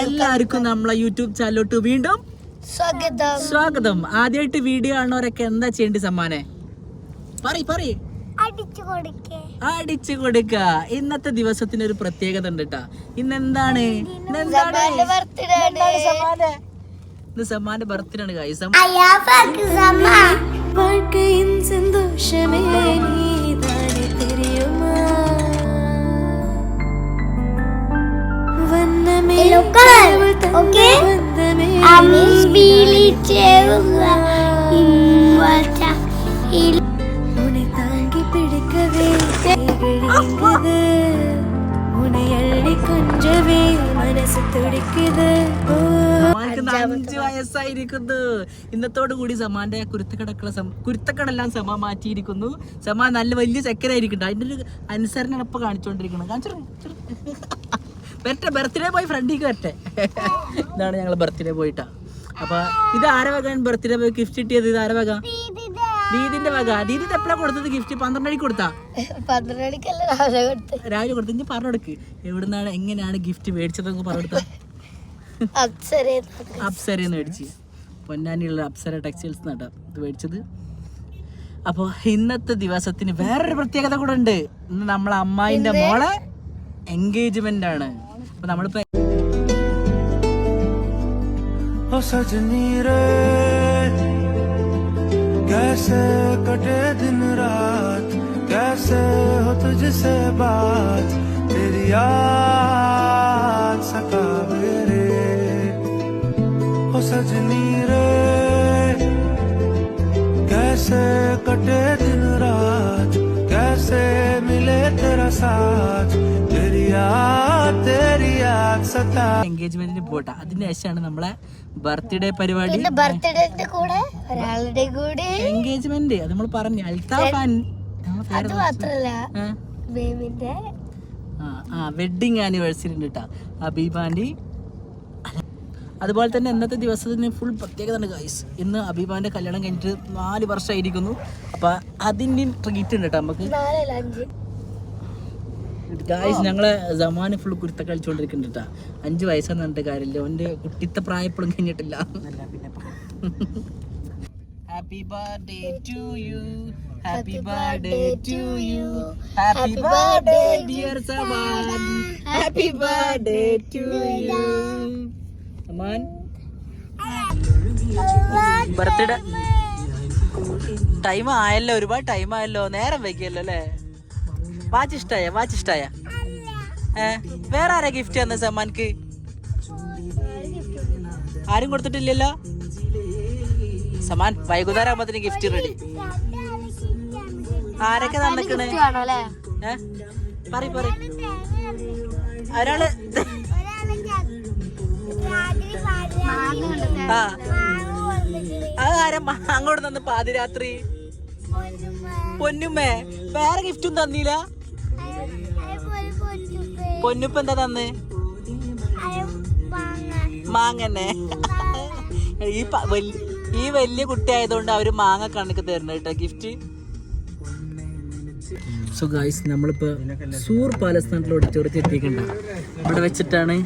എല്ലാവർക്കും നമ്മളെ യൂട്യൂബ് ചാനലോട്ട് വീണ്ടും സ്വാഗതം സ്വാഗതം ആദ്യമായിട്ട് വീഡിയോ ആണോരൊക്കെ എന്താ ചെയ്യേണ്ടി സമ്മാനെ പറയ് പറയ് അടിച്ചു കൊടുക്ക ഇന്നത്തെ ദിവസത്തിന് ഒരു പ്രത്യേകത ഉണ്ട് കേട്ടാ ഇന്ന് എന്താണ് ഇന്ന് സമ്മാന്റെ ബർത്ത്ഡേ ആണ് സന്തോഷമേ നീ തെരിയുമോ yellow വയസ്സായിരിക്കുന്നു. ഇന്നത്തോടു കൂടി സമാന്റെ കുരുത്തക്കടക്കള കുരുത്തക്കടെല്ലാം സമ മാറ്റിയിരിക്കുന്നു. സമ നല്ല വലിയ ചക്കരായിരിക്കുന്നുണ്ട് അതിന്റെ ഒരു അനുസരണ ഇപ്പൊ കാണിച്ചോണ്ടിരിക്കണം കാണിച്ചോ വരട്ടെ ബർത്ത്ഡേ പോയി ഫ്രണ്ടിക്ക് വരട്ടെ. ഇതാണ് ഞങ്ങൾ ബർത്ത്ഡേ പോയിട്ടാ അപ്പൊ ഇത് ആരെ വക? ബർത്ത്ഡേ പോയി ഗിഫ്റ്റ് കിട്ടിയത് ഇത് ആരെ വക? ദീദിന്റെ വക. ദീദി എപ്പോഴാ കൊടുത്തത് ഗിഫ്റ്റ് പന്ത്രണ്ട് മണിക്ക് കൊടുത്താ? രാവിലെ കൊടുത്ത്. ഇനി പറഞ്ഞെടുക്ക് എവിടുന്നാണ് എങ്ങനെയാണ് ഗിഫ്റ്റ് മേടിച്ചതെന്ന് പറഞ്ഞെടുത്ത അപ്സരേ. അപ്സരന്ന് മേടിച്ച്. പൊന്നാനിയുള്ള അപ്സര ടെക്സ്റ്റൈൽസ് നട്ടാ ഇത് മേടിച്ചത്. അപ്പോൾ ഇന്നത്തെ ദിവസത്തിന് വേറൊരു പ്രത്യേകത കൂടെ ഉണ്ട്. ഇന്ന് നമ്മളെ അമ്മായിന്റെ മോളെ എൻഗേജ്മെന്റ് ആണ്. അപ്പൊ നമ്മളിപ്പോ ओ सजनी रे कैसे कटे दिन रात कैसे हो तुझसे बात तेरी याद सतावे रे ओ सजनी रे कैसे कटे दिन रात कैसे मिले तेरा साथ तेरी याद तेरी याद सता എൻഗേജ്മെന്റിന് പോട്ടെ. അതിന് ശേഷമാണ് നമ്മളെ ബർത്ത്ഡേ പരിപാടി. ബർത്ത്ഡേ ബർത്ത്ഡേന്റെ കൂടെ ഒരാളുടെ കൂടെ. എൻഗേജ്മെന്റ് അത് നമ്മൾ പറഞ്ഞു. അൽത്താഫ് അൻ- ആ, അത്? മാത്രല്ല. ആ, ബേബിന്റെ ആ, ആ വെഡിങ് ആനിവേഴ്സറി ഉണ്ട് കേട്ടോ അബീബാന്റെ. അതുപോലെ തന്നെ ഇന്നത്തെ ദിവസത്തിന് ഫുൾ പ്രത്യേകത ഉണ്ട് ഗൈസ് ഇന്ന് അബീബാന്റെ കല്യാണം കഴിഞ്ഞിട്ട് നാല് വർഷമായിരിക്കുന്നു. അപ്പൊ അതിന്റെയും ട്രീറ്റ് ഉണ്ട് കേട്ടോ നമുക്ക്. ഗായ്സ് ഞങ്ങളെ ജമാന് ഫുൾ കുരുത്ത കളിച്ചുകൊണ്ടിരിക്കുന്നുണ്ട് കേട്ടാ അഞ്ച് വയസ്സെന്ന് പറഞ്ഞിട്ട് കാര്യമില്ല. അവന്റെ കുട്ടിത്തെ പ്രായപ്പോഴും കഴിഞ്ഞിട്ടില്ല. Happy birthday to you happy birthday to you happy birthday dear Saman happy birthday to you Saman birthday time ആയല്ലോ ഒരുപാട് ടൈം ആയല്ലോ. നേരം വൈകിയല്ലോ അല്ലേ? വാച്ച് ഇഷ്ടായ വാച്ച് ഇഷ്ടായ വേറെ ആരാ ഗിഫ്റ്റ് തന്ന സമ്മാൻക്ക്? ആരും കൊടുത്തിട്ടില്ലല്ലോ? സമാൻ വൈകുന്നേരം ആകുമ്പത്തിന് ഗിഫ്റ്റ് റെഡി ആരൊക്കെ ഏ പറ ഒരാൾ ആ. അത് ആരാ അങ്ങോട്ട് തന്ന് പാതിരാത്രി? പൊന്നുമ്മേ. വേറെ ഗിഫ്റ്റും തന്നില്ല? പൊന്നുപ്പ എന്താ തന്ന്? മാങ്ങന്നെ. ഈ ഈ വലിയ കുട്ടി ആയതുകൊണ്ട് അവർ മാങ്ങ കണക്ക് തരുന്നത് കേട്ടോ ഗിഫ്റ്റ് സോ ഗായ്സ് നമ്മളിപ്പോ സൂർ പാലസ് നാട്ടിൽ ഓഡിറ്റോറിയത്തിൽ എത്തിക്കണ്ട ഇവിടെ വെച്ചിട്ടാണ്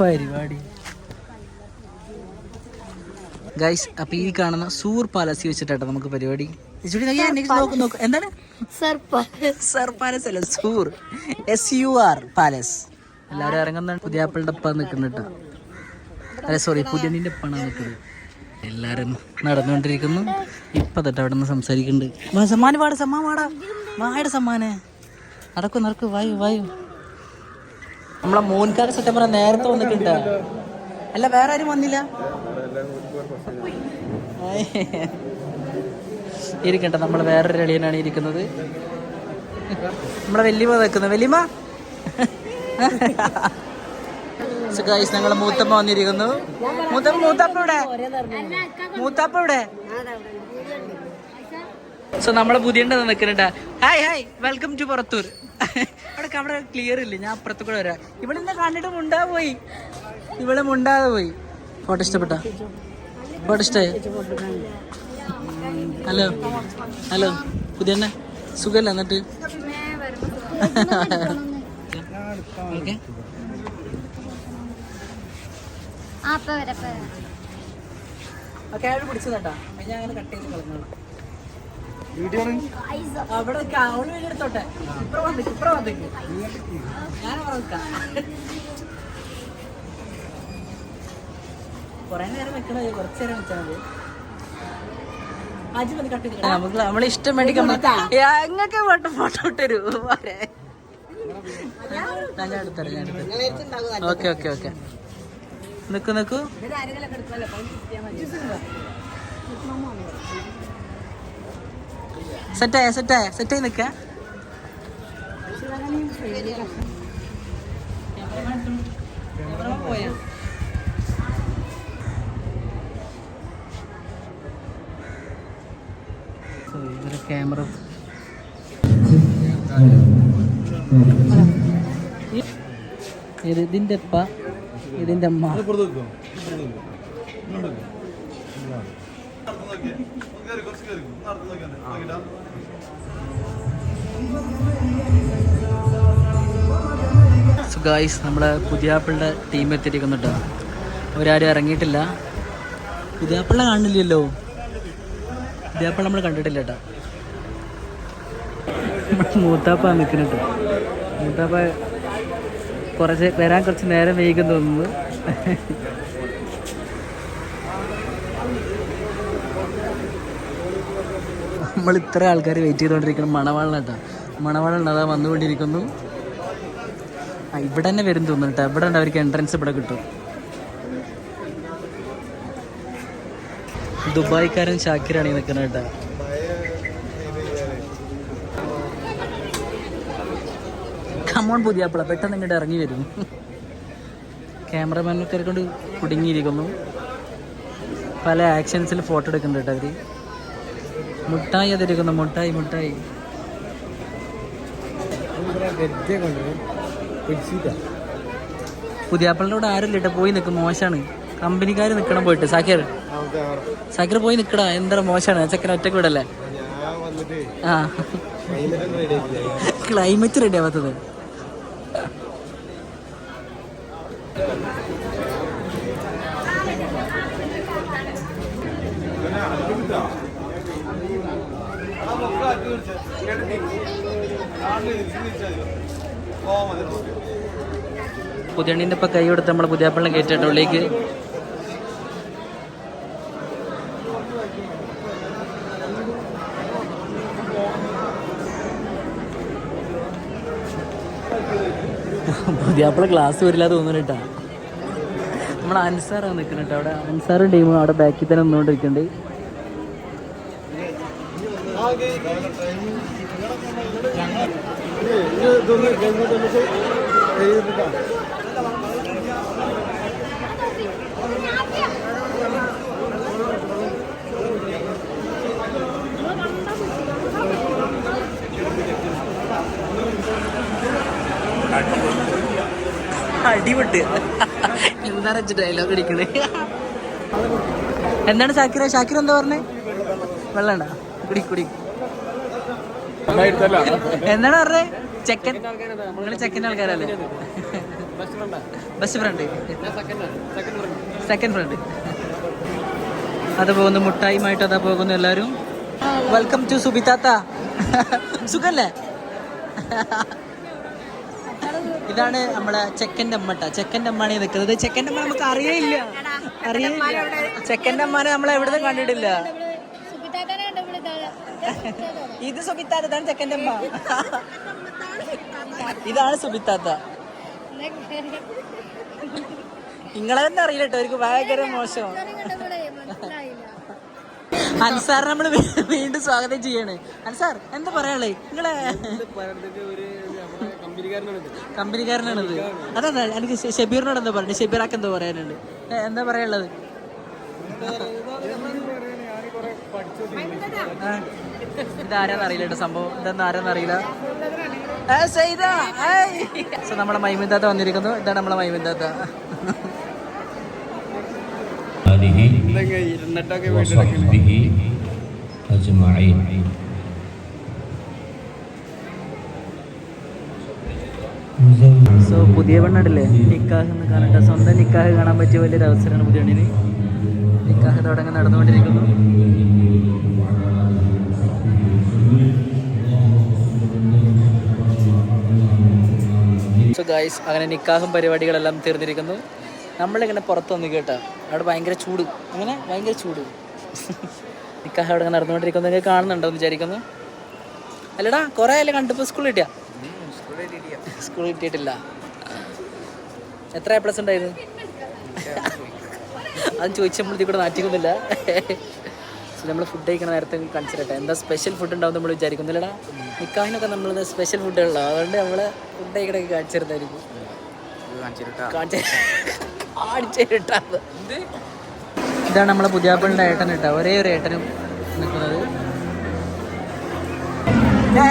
പരിപാടി. ഗൈസ് അപ്പോൾ ഈ കാണുന്ന സൂർ പാലസ് വെച്ചിട്ടാട്ടോ നമുക്ക് പരിപാടി. ഇച്ചിരി നോക്കി, ഞാൻ നോക്ക് നോക്ക്. എന്താണ്? സർ പാലസ് അല്ല സൂർ. എസ് യു ആർ പാലസ് എല്ലാവരും ഇറങ്ങുന്ന പുതിയ ആപ്പിളുടെ ഒപ്പം നിൽക്കുന്നുണ്ട് അല്ല സോറി പുതിയതിന്റെ ഒപ്പാണ് നിൽക്കുന്നത്. എല്ലാവരും നടന്നുകൊണ്ടിരിക്കുന്നു. ഇപ്പൊ തൊട്ട് അവിടെ നിന്ന് സംസാരിക്കുന്നുണ്ട് സമ്മാനം പാട് സമ്മാൻ പാടാ വായുടെ സമ്മാനെ. നടക്കും നടക്കും. വായു വായു. നമ്മളെ സത്യം പറഞ്ഞ നേരത്തെ വന്നിട്ടുണ്ട് അല്ല വേറെ ആരും വന്നില്ല? ഇരിക്കട്ടെ നമ്മൾ വേറൊരു എളിയനാണ് ഇരിക്കുന്നത്. നമ്മളെ വെല്ലിമ നിൽക്കുന്നത് വെല്ലിമ ഗൈസ് ഞങ്ങളെ മൂത്തമ്മ വന്നിരിക്കുന്നു. മൂത്തമ്മ മൂത്തപ്പ ഇവിടെ മൂത്തപ്പ ഇവിടെ സോ നമ്മളെ പുതിയ നിൽക്കുന്നുണ്ട്. Hi hi welcome to Purathur. അവിടെ അവിടെ ക്ലിയർ ഇല്ല? ഞാൻ അപ്പുറത്ത് കൂടെ വരാം. ഇവിടെ നിന്ന് കണ്ടിട്ട് മുണ്ടാ പോയി. ഇവിടെ മുണ്ടാതെ പോയി. ഫോട്ടോ ഇഷ്ടപ്പെട്ടോ? ഫോട്ടോ ഇഷ്ടമായി ഹലോ. ഹലോ. പുതിയ സുഖല്ല എന്നിട്ട്? ഓക്കെ. ഞാൻ അങ്ങനെ കട്ട് ചെയ്ത് കളഞ്ഞോളാം. വീഡിയോ അവിടെ അവൾ വീട് എടുത്തോട്ടെ? ഇപ്പുറം വന്നിക്ക് ഇപ്പുറം വന്നിക്ക് ഞാൻ കൊറേ നേരം വെക്കണോ കുറച്ചു നേരം വെച്ചാൽ മതി ആജി വന്ന് കട്ട് ചെയ്ത് നമുക്ക് നമ്മളെ ഇഷ്ടം വേണ്ടി എങ്ങൊക്കെ ഫോട്ടോ ഫോട്ടോ ഇട്ടരു പോരെ ഞാൻ എടുത്തരാം ഞാൻ എടുത്തരാം ഓക്കെ ഓക്കെ ഓക്കെ. നിക്കു നിക്കു. സെറ്റായ സെറ്റായ സെറ്റായി നിക്ക. ക്യാമറ. ഇത് ഇതിന്റെ ഉപ്പ ഇതിന്റെ അമ്മ സോ നമ്മുടെ പുതിയാപ്പിളുടെ ടീം എത്തിയിരിക്കുന്നുണ്ട് അവരാരും ഇറങ്ങിയിട്ടില്ല. പുതിയാപ്പിള കാണില്ലല്ലോ. പുതിയാപ്പിള നമ്മൾ കണ്ടിട്ടില്ല കേട്ടോ മൂത്താപ്പ നിൽക്കുന്നുണ്ട് മൂത്താപ്പ കുറച്ച് വരാൻ കുറച്ച് നേരം വൈകും തോന്നുന്നു. നമ്മൾ ഇത്ര ആൾക്കാർ വെയിറ്റ് ചെയ്തുകൊണ്ടിരിക്കണം മണവാളൻ കേട്ടോ മണവാളൻ അതാ വന്നുകൊണ്ടിരിക്കുന്നു. ആ ഇവിടെ തന്നെ വരും തോന്നുന്നു കേട്ടോ. ഇവിടെ ഉണ്ട് അവർക്ക് എൻട്രൻസ് ഇവിടെ കിട്ടും. ദുബായ്ക്കാരൻ ഷാക്കിറാണ് നിൽക്കുന്നത് കേട്ടോ. കമോൺ പുതിയാപ്പിള. പെട്ടെന്ന് ഇങ്ങോട്ട് ഇറങ്ങി വരും. ക്യാമറമാനൊക്കെ കൊണ്ട് കുടുങ്ങിയിരിക്കുന്നു. പല ആക്ഷൻസിൽ ഫോട്ടോ എടുക്കുന്നുണ്ട് കേട്ടോ അവർ. മുട്ടായി അതിരിക്കുന്നു. മുട്ടായി മുട്ടായി. പുതിയാപ്പിളിന്റെ കൂടെ ആരും ഇല്ല പോയി നിൽക്കും മോശമാണ് കമ്പനിക്കാർ നിൽക്കണം പോയിട്ട്. സാക്കിർ. സാക്കിർ പോയി നിൽക്കടാ എന്താ മോശമാണ് ചെക്കൻ ഒറ്റയ്ക്ക് വിടല്ലേ? ആ. Climate ready ആവാത്തത്. പുതിയണ്ണിന്റെ ഇപ്പൊ കൈ കൊടുത്ത് നമ്മളെ പുതിയാപ്പിളിനെ കയറ്റിട്ടോ ഉള്ളിലേക്ക് പുതിയാപ്പിള ക്ലാസ് വരില്ല തോന്നുന്നു കേട്ടാ. നമ്മളെ അൻസാറാണ് അവിടെ. അൻസാറ് ടീമും അവിടെ ബാക്കിൽ തന്നെ നിന്നുകൊണ്ടിരിക്കുന്നുണ്ട്. അടിപൊട്ട്. എന്താ ഡയലോഗ് അടിക്കണേ എന്താണ് ഷാക്കിര ഷാക്കിർ എന്താ പറഞ്ഞേ? വെള്ളണ്ട? കുടി കുടി. എന്താണ് പറഞ്ഞേ? ചെക്കൻ. നിങ്ങൾ ചെക്കന്റെ ആൾക്കാരല്ലേ? ബസ് ഫ്രണ്ട് സെക്കൻഡ് ഫ്രണ്ട് അത് പോകുന്നു മുട്ടായിമായിട്ട് അതാ പോകുന്നു എല്ലാവരും. വെൽക്കം ടു സുബിതാത്ത സുഖല്ലേ? ഇതാണ് നമ്മളെ ചെക്കന്റെ അമ്മട്ട. ചെക്കന്റെ അമ്മാണ് നിൽക്കുന്നത് ചെക്കന്റെ അമ്മ നമുക്ക് അറിയില്ല അറിയില്ല ചെക്കന്റെ അമ്മാനെ നമ്മളെ എവിടുന്ന് കണ്ടിട്ടില്ല ഇത് സുബിത്താത്ത ഇതാണ് ചെക്കന്റെ അമ്മ ഇതാണ് സുബിത്താത്ത. നിങ്ങളെ തന്നെ അറിയില്ല കേട്ടോ അവർക്ക് ഭയങ്കര മോശം. അൻസാർ നമ്മൾ വീണ്ടും സ്വാഗതം ചെയ്യാണ്. അൻസാർ എന്താ പറയാളേ നിങ്ങളെ കമ്പനിക്കാരനാണത്. അതെന്താ എനിക്ക് ഷബീറിനോട് എന്താ പറയുന്നത് ഷബീറാക്ക് എന്താ പറയാനുണ്ട് എന്താ പറയാനുള്ളത്? ഇതാരാന്നറിയില്ല കേട്ടോ സംഭവം. ഇതെന്ന് ആരാന്നറിയില്ല സോ നമ്മളെ മൈമിന്താത്ത വന്നിരിക്കുന്നു. ഇതാണ് നമ്മളെ മൈമിന്താത്ത സോ പുതിയ പെണ്ണാട്ടില്ലേ നിക്കാഹ് എന്ന് കാണട്ടെ സ്വന്തം നിക്കാഹ് കാണാൻ പറ്റിയ വലിയൊരു അവസരമാണ് പുതിയ പെണ്ണിന്. നിക്കാഹ് തുടങ്ങി നടന്നുകൊണ്ടിരിക്കുന്നു. സോ ഗായ്സ് അങ്ങനെ നിക്കാഹും പരിപാടികളെല്ലാം തീർന്നിരിക്കുന്നു. നമ്മളിങ്ങനെ പുറത്ത് വന്ന് കേട്ടോ. അവിടെ ഭയങ്കര ചൂട്. അങ്ങനെ ഭയങ്കര ചൂട്. നിക്കാഹ് അവിടെ നടന്നുകൊണ്ടിരിക്കുന്നു. നിങ്ങൾ കാണുന്നുണ്ടോ എന്ന് വിചാരിക്കുന്നു. അല്ലടാ കുറേ അല്ലേ കണ്ടിപ്പോൾ സ്കൂൾ കിട്ടിയ? സ്കൂൾ കിട്ടിയിട്ടില്ല. എത്ര എ പ്ലസ് ഉണ്ടായിരുന്നു? അത് ചോദിച്ച് നമ്മൾ ഇതിൽ കൂടെ നാറ്റിക്കുന്നില്ല നമ്മൾ ഫുഡ് കഴിക്കണ നേരത്തെ കാണിച്ചിട്ടെ എന്താ സ്പെഷ്യൽ ഫുഡ് ഉണ്ടാവും നമ്മൾ വിചാരിക്കുന്നില്ലടാ. നിക്കാഹിനൊക്കെ നമ്മൾ സ്പെഷ്യൽ ഫുഡുകളാണ് അതുകൊണ്ട് നമ്മൾ ഫുഡ് കഴിക്കണൊക്കെ കാണിച്ചിരുന്നായിരിക്കും. ഇതാണ് നമ്മളെ പുതിയാപ്പിളിന്റെ ഏട്ടൻ ഇട്ട ഒരേ ഒരു ഏട്ടനും നിൽക്കുന്നത്.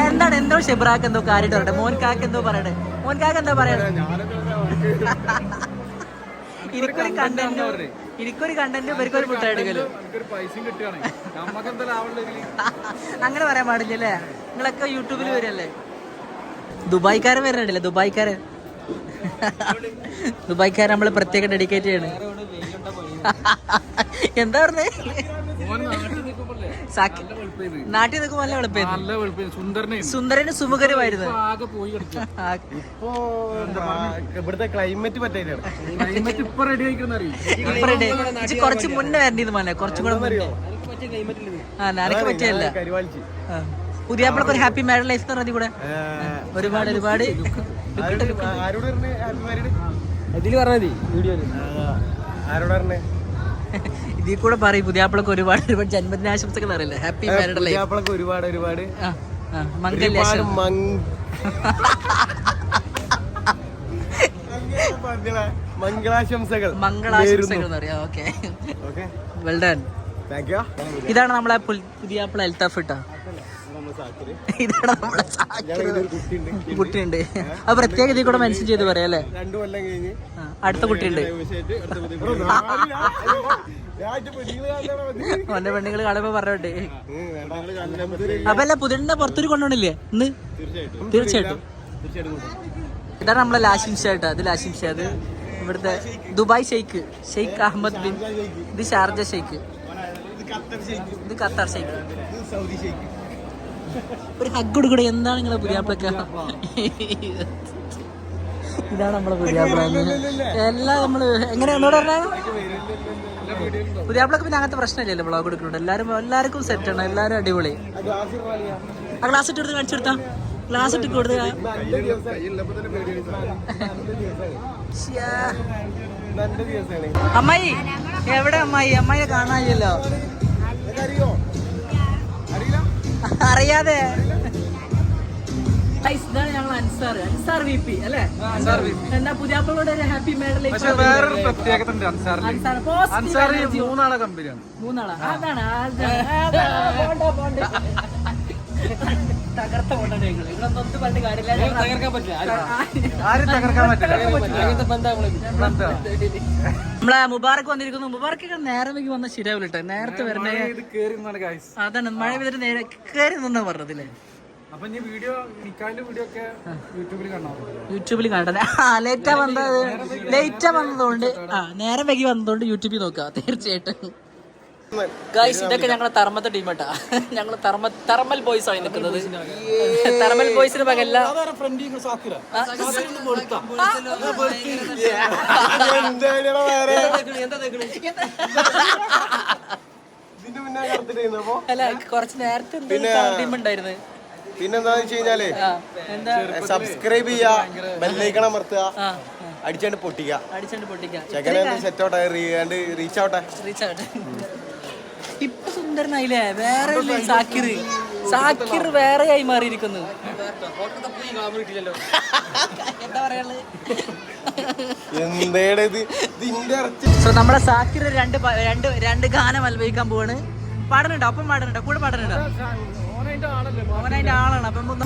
എന്താണ്? എന്തോ ഷെബ്രാക്ക് എന്തോ കാര്യമായിട്ട് പറയട്ടെ. മോൻ കാക്ക് എന്തോ പറയട്ടെ. മോൻ കാക്ക് എന്താ പറയണേ എനിക്കൊരു കണ്ടന്റ് എനിക്കൊരു കണ്ടന്റ് ഇവർക്കൊരു മുട്ട എടുക്കലും. അങ്ങനെ പറയാൻ പാടില്ലല്ലേ നിങ്ങളൊക്കെ യൂട്യൂബിൽ വരല്ലേ ദുബായ്ക്കാരൻ വരുന്നുണ്ടല്ലേ? ദുബായ്ക്കാരൻ. ദുബായ്ക്കാരൻ നമ്മൾ പ്രത്യേകം ഡെഡിക്കേറ്റ് ചെയ്യണം. എന്താ പറഞ്ഞേ? സാക്കി- നാട്ടിൽ നിൽക്കുമ്പോൾ നല്ല വെളുപ്പായിരുന്നു സുന്ദരന് സുമുഖരുമായിരുന്നു. ഇപ്പോ ഇവിടുത്തെ ക്ലൈമറ്റ് ക്ലൈമറ്റ് ഇപ്പൊ റെഡി ഇജ്ജ് കുറച്ച് മുന്നേ വരണ്ടിന്ന് മോനെ കുറച്ചും കൂടെ ആ നനക്ക് പറ്റിയല്ല. പുതിയാപ്പിളക്ക് ഒരു ഹാപ്പി മാരീഡ് ലൈഫ് എന്ന് പറഞ്ഞാൽ കൂടെ? ഒരുപാട് ഒരുപാട്. ഇതിൽ പറഞ്ഞാൽ മതി വീഡിയോയിൽ ആരോടാ പറഞ്ഞേ ഇതിൽ കൂടെ പറയും പുതിയാപ്പിളക്ക് ഒരുപാട് ഒരുപാട് ജന്മദിനാശംസകൾ അറിയില്ലേ? ഹാപ്പി മാരീഡ് ലൈഫ് പുതിയാപ്പിളക്ക് ഒരുപാട് ഒരുപാട് ആ ആ ഒരുപാട് മംഗല്യാശം മങ്- മംഗള- മംഗളാശംസകൾ. മംഗളാശംസകൾ okay. Okay. Well done thank you ഇതാണ് നമ്മളെ പുൽ- പുതിയാപ്പിള എൽത്താഫ് ഇട്ടാ ഇതാണ് നമ്മളെ സാക്കിർ. കുട്ടിയുണ്ട് അത് പ്രത്യേക ഇതിൽ കൂടെ മെൻഷൻ ചെയ്ത് പറയാം അല്ലേ? രണ്ടു കൊല്ലം കഴിഞ്ഞ് ആ, അടുത്ത കുട്ടിയുണ്ട്. ഓന്റെ പെണ്ണുങ്ങൾ കാണുമ്പോ പറഞ്ഞോട്ടെ. അപ്പൊ അല്ല പുതിയ പുറത്തൊരു കൊണ്ടുപോകണില്ലേ? ഇന്ന്? തീർച്ചയായിട്ടും. ഇതാണ് നമ്മളെ ലാഷിം ഷാ കേട്ടോ അത് ലാഷിം ഷാ അത് ഇവിടുത്തെ Dubai Sheikh Sheikh Ahmed bin ഇത് ഷാർജ ഷെയ്ഖ് ഇത് ഖത്തർ ഷെയ്ഖ്. ഒരു ഹഗ് കൊടുക്കൂടെ എന്താണ് നിങ്ങളെ പുതിയാപ്പൊക്കെ ഇതാണ് നമ്മളെ പുതിയാപ്പിള എല്ലാം നമ്മൾ എങ്ങനെയാ എന്നോട് പറഞ്ഞാൽ പുതിയാപ്പിളക്ക് പിന്നെ അങ്ങനത്തെ പ്രശ്നമില്ലല്ലോ ബ്ലോഗ് എടുക്കുന്നുണ്ട്. എല്ലാവരും എല്ലാവർക്കും സെറ്റ് ആണ്. എല്ലാവരും അടിപൊളി. ആ ഗ്ലാസ് ഇട്ട് കൊടുത്ത് കാണിച്ചെടുത്താ ഗ്ലാസ് ഇട്ട് കൊടുത്ത്. അമ്മായി എവിടെ അമ്മായി? അമ്മായിയെ കാണാനില്ലല്ലോ? അറിയാതെ. ഇതാണ് ഞങ്ങൾ അൻസാർ. അൻസാർ വി പി അല്ലേ? എന്നാ പുതിയാപ്പിളോട് ഒരു ഹാപ്പി മേഡൽ വേറൊരു പ്രത്യേകത ഉണ്ട് അൻസാറിൽ അൻസാർ positive അൻസാർ energy. മൂന്നാളെ കമ്പനിയാണ്. മൂന്നാളാ? അതാണ് അതാണ്, അതാണ്. പോണ്ട, പോണ്ട. തകർത്ത പോണ്ടാണ് ഞങ്ങൾ. ഇവിടെ ഒന്നും പറഞ്ഞിട്ട് കാര്യമില്ല. ഞങ്ങൾ തകർക്കാൻ പറ്റില്ല. ആരും തകർക്കാൻ പറ്റില്ല. എന്താ? നമ്മളെ മുബാറക്ക് വന്നിരിക്കുന്നു. മുബാറക്ക് നേരം വൈകി വന്ന ശരിയാവില്ല കേട്ടോ നേരത്തെ വരണേ. ഇത് കേറി നിന്നാണ് ഗായ്സ് അതാണ് മഴ പെയ്തിട്ട് നേരെ കയറി നിന്നാ പറഞ്ഞതില്ലേ യൂട്യൂബിൽ കാണാം യൂട്യൂബിൽ കണ്ടത് ആ ലേറ്റാ വന്നത് ലേറ്റാ വന്നതുകൊണ്ട് ആ നേരം വൈകി വന്നതുകൊണ്ട് യൂട്യൂബിൽ നോക്കാം തീർച്ചയായിട്ടും ഗായ്സ് ഇതൊക്കെ ഞങ്ങളെ തർമ്മത്തെ ടീമട്ടാ ഞങ്ങൾ തർമ്മ തർമൽ ബോയ്സ് ആയി നിൽക്കുന്നത് തർമൽ ബോയ്സിന് പകല്ല അല്ല കുറച്ച് നേരത്തെ ടീം ഉണ്ടായിരുന്നു പിന്നെന്താന്ന് വെച്ച് കഴിഞ്ഞാൽ സബ്സ്ക്രൈബ് ചെയ്യാ ബെല്ലൈക്കണം അമർത്തുക അടിച്ചാണ്ട് പൊട്ടിക്കുക അടിച്ചോണ്ട് പൊട്ടിക്കാം. ചെക്കനെ സെറ്റ് ഔട്ട് റീച്ച് ആവട്ടെ റീച്ച് ആവട്ടെ. ഇപ്പൊ സുന്ദരനായില്ലേ? വേറെ സാക്കിർ? സാക്കിർ വേറെ ആയി മാറിയിരിക്കുന്നു. എന്താ പറയാനുള്ളത് സോ നമ്മുടെ സാക്കിർ രണ്ട് രണ്ട് രണ്ട് ഗാനം അൽവഹിക്കാൻ പോവാണ്. പാടുന്നുണ്ടോ? ഒപ്പം പാടുന്നുണ്ടോ? കൂടെ പാടുന്നുണ്ടോ? ഓൻ അതിന്റെ ആളാണ്. അപ്പം ഒന്ന്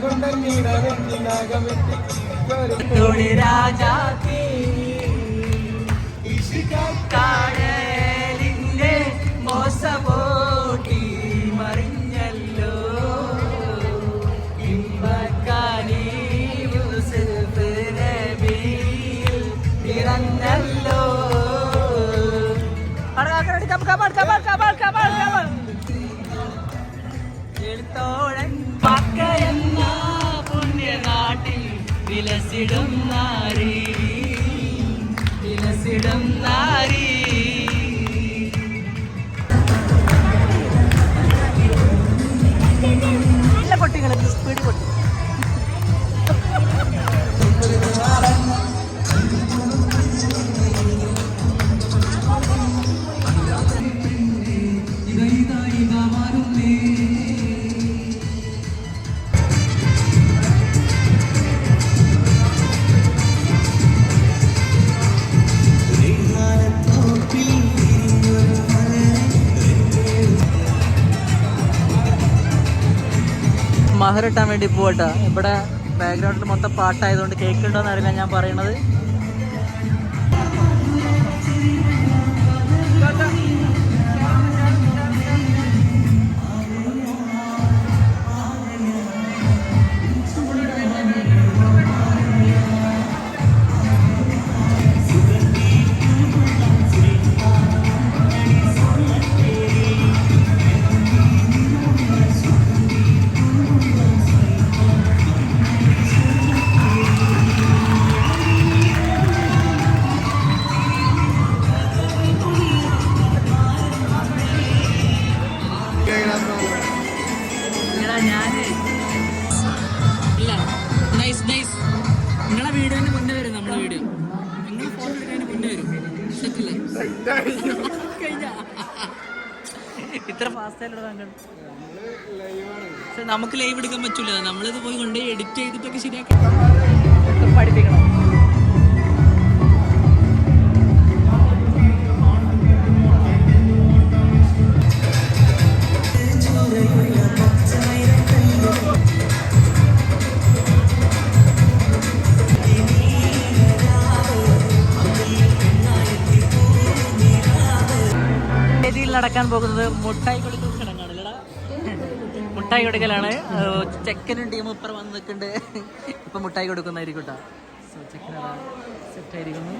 കടക്കണ്ണി മൂല വിലസിടും നാരി വിലസിടും നാരി. പൊട്ടികൾ സ്പീഡ് പൊട്ടി. മഹറിട്ടാൻ വേണ്ടി പോവട്ടാ. ഇവിടെ ബാക്ക്ഗ്രൗണ്ടിൽ മൊത്തം പാട്ടായതുകൊണ്ട് കേൾക്കുന്നുണ്ടോന്ന് അറിയില്ല ഞാൻ പറയണത്. ശരിയാക്കണം പഠിപ്പിക്കണം. നടക്കാൻ പോകുന്നത് മുട്ടായി ചടങ്ങാണല്ലടാ മുട്ടായി കൊടുക്കലാണ്. ചെക്കനും ടീമും ഇപ്പുറം വന്ന് നിൽക്കുന്നുണ്ട് ഇപ്പം മുട്ടായി കൊടുക്കുന്നതായിരിക്കും കേട്ടോ. സോ സെറ്റായിരിക്കുന്നു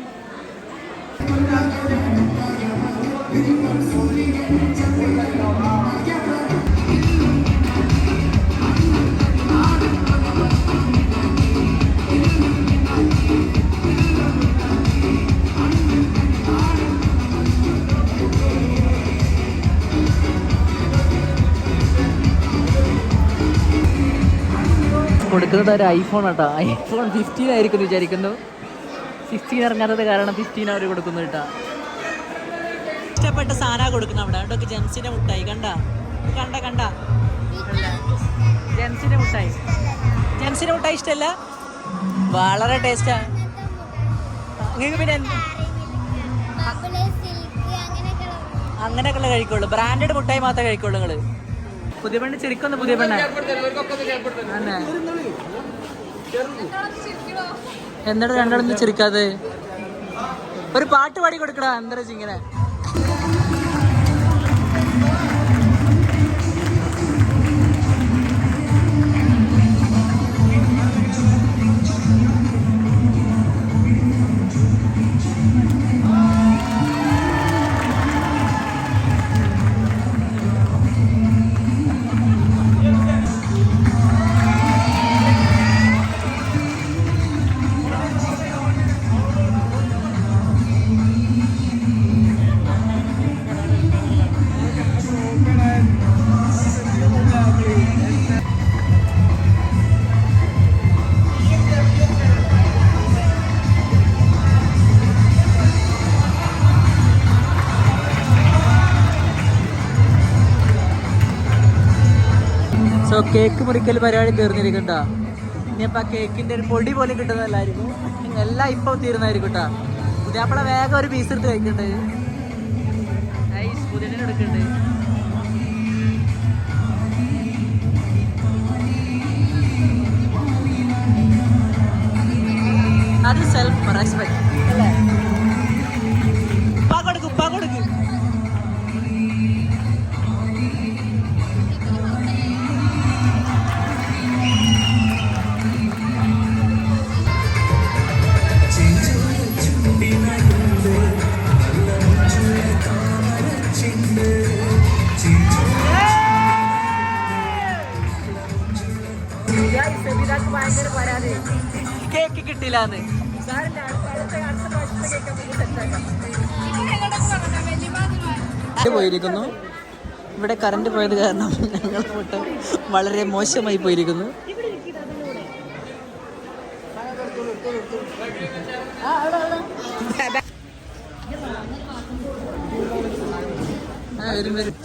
കൊടുക്കുന്നത് ഒരു ഐഫോൺ ആട്ടോ. ഐഫോൺ ഫിഫ്റ്റീൻ ആയിരിക്കും വിചാരിക്കുന്നു. ഫിഫ്റ്റീൻ ഇറങ്ങാത്തത് കാരണം ഫിഫ്റ്റീൻ അവർ കൊടുക്കുന്നു കേട്ടോ. ഇഷ്ടപ്പെട്ട സാധനം കൊടുക്കുന്നു അവിടെ. അവിടെ ജെൻസിന്റെ മുട്ടായി. കണ്ട? കണ്ട കണ്ട. ജെൻസിന്റെ മുട്ടായി. ജെൻസിന്റെ മുട്ടായി ഇഷ്ടമല്ല വളരെ ടേസ്റ്റാ നിങ്ങൾക്ക് പിന്നെ അങ്ങനെയൊക്കെ കഴിക്കുള്ളൂ. ബ്രാൻഡഡ് മുട്ടായി മാത്രമേ കഴിക്കുള്ളൂ നിങ്ങൾ. പുതിയ പെണ്ണ് ചെറുക്കൊന്ന് പുതിയ പെണ്ണ. എന്താണ് രണ്ടാളൊന്നും ചിരിക്കാതെ ഒരു പാട്ട് പാടി കൊടുക്കടാ എന്താ ഇങ്ങനെ സോ കേക്ക് മുറിക്കൽ പരിപാടി തീർന്നിരിക്കണ്ട ഇനിയിപ്പോ കേക്കിന്റെ ഒരു പൊടി പോലും കിട്ടുന്നതല്ലായിരിക്കും. എല്ലാം ഇപ്പൊ തീരുന്നതായിരിക്കും കേട്ടാ വേഗം ഒരു പീസ് എടുത്ത് കഴിക്കണ്ടേ എടുക്കണ്ട് അത് സെൽഫ് റെസ്പെക്ട് അല്ലേ? കിട്ടിയില്ലാന്ന് പോയിരിക്കുന്നു. ഇവിടെ കറണ്ട് പോയത് കാരണം ഞങ്ങൾ ഫോട്ടോ വളരെ മോശമായി പോയിരിക്കുന്നു.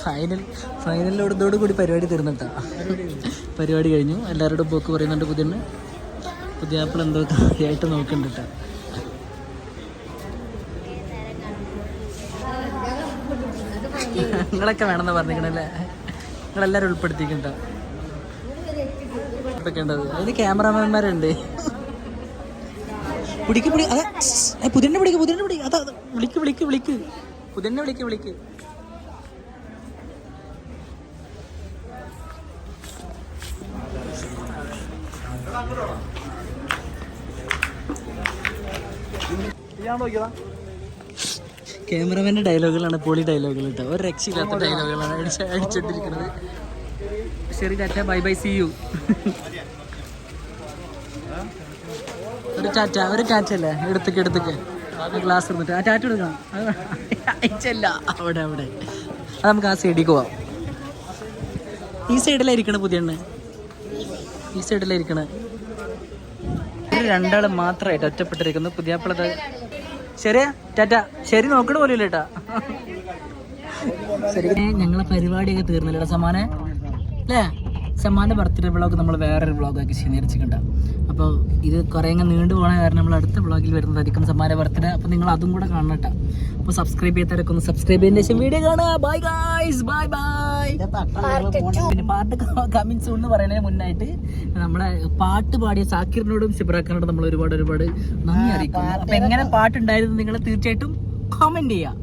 ഫൈനൽ ഫൈനലിലോടത്തോടു കൂടി പരിപാടി തീർന്നിട്ടാ. പരിപാടി കഴിഞ്ഞു. എല്ലാവരോടും പോക്ക് പറയുന്നുണ്ട് പുതിയ പുതിയ ആപ്പിൾ എന്തോ കാര്യമായിട്ട് നോക്കുന്നുണ്ട് ട്ടാ. നിങ്ങളൊക്കെ വേണമെന്ന് പറഞ്ഞിരിക്കണല്ലേ? നിങ്ങളെല്ലാവരും ഉൾപ്പെടുത്തിക്കണ്ട. ഉൾപ്പെടുത്തേണ്ടത് അതിന് ക്യാമറമാന്മാരുണ്ട് പിടിക്ക് പിടി അതെ പുതിയ പിടിക്ക് പുതിയന്നെ പിടി അതാ. വിളിക്ക് വിളിക്ക് വിളിക്ക്. പുതിയന്നെ വിളിക്ക് വിളിക്ക്. ക്യാമറമാന്റെ ഡയലോഗുകളാണ് പൊളി ഡയലോഗുകൾ കേട്ടോ. ഒരു രക്ഷയില്ലാത്ത ഡയലോഗുകളാണ് അടിച്ച് അടിച്ചിട്ടിരിക്കുന്നത് ശരി tata bye bye see you. ഒരു ടാറ്റ ഒരു ടാറ്റ അല്ലേ? എടുത്തേക്ക് എടുത്തേക്ക്. ഗ്ലാസ് എടുത്തിട്ട്. ആ ടാറ്റ എടുക്കണം. അയച്ചല്ല. അവിടെ അവിടെ. അത് നമുക്ക് ആ സൈഡിലേക്ക് പോവാം. ഈ സൈഡിലായിരിക്കണ പുതിയ എണ്ണ ഈ സൈഡിലായിരിക്കണ രണ്ടാൾ രണ്ടാൾ മാത്രമായിട്ട് ഒറ്റപ്പെട്ടിരിക്കുന്നു. പുതിയാപ്പിളത് ശരിയാ ടാറ്റ. ശരി നോക്കണ പോലും ഇല്ലേട്ടാ ശരി. ഞങ്ങളെ പരിപാടിയൊക്കെ തീർന്നില്ലടാ സമാനെ അല്ലേ? സമ്മാന്റെ ബർത്ത്ഡേ വ്ളോഗ് നമ്മൾ വേറൊരു വ്ളോഗാക്കി സ്വീകരിച്ചിട്ടുണ്ട് അപ്പോൾ ഇത് കുറേ അങ്ങ് നീണ്ടു പോകണ കാരണം നമ്മൾ അടുത്ത വ്ളോഗിൽ വരുന്നതായിരിക്കും സമ്മാന ബർത്ത്ഡേ അപ്പോൾ നിങ്ങൾ അതും കൂടെ കാണട്ടെ അപ്പോൾ സബ്സ്ക്രൈബ് ചെയ്ത് ഒന്ന് സബ്സ്ക്രൈബ് ചെയ്തതിന് ശേഷം വീഡിയോ കാണുക. ബൈ ഗൈസ് ബൈ ബൈ പിന്നെ പാട്ട് കമ്മിങ് സൂൺ എന്ന് പറയുന്നതിന് മുന്നായിട്ട് നമ്മളെ പാട്ട് പാടിയ സാക്കിറിനോടും സിബ്രാഖാനോടും നമ്മൾ ഒരുപാട് ഒരുപാട് നന്ദി അറിയിക്കുന്നു. അപ്പോൾ എങ്ങനെ പാട്ടുണ്ടായിരുന്നു നിങ്ങൾ തീർച്ചയായിട്ടും കമന്റ് ചെയ്യുക.